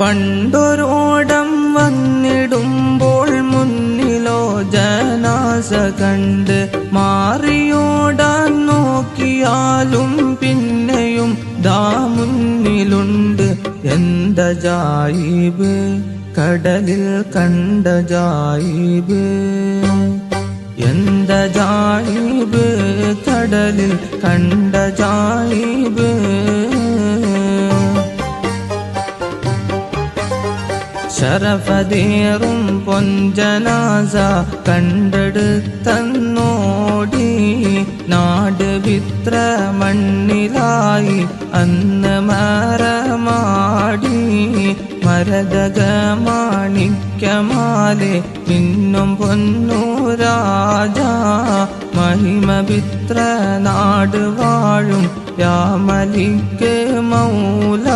പണ്ടൊരോടം വന്നിടുമ്പോൾ മുന്നിലോ ജനാസ കണ്ട് മാറിയോടാൻ നോക്കിയാലും പിന്നെയും ദാ മുന്നിലുണ്ട്. എന്ത ജായിബ്? കടലിൽ കണ്ട ജായിബ്. എന്ത ജായിബ്? കടലിൽ കണ്ട ജായിബ്. ശരഫതേറും പൊഞ്ചനാസ കണ്ടെടുത്തന്നോടി. നാട് വിത്ര മണ്ണിലായി അന്ന് മരമാടി. മരതക മാണിക്യമാലെ മിന്നും പൊന്നു രാജ. മഹിമപിത്ര നാട് വാഴും രാമലിക്ക് മൗല.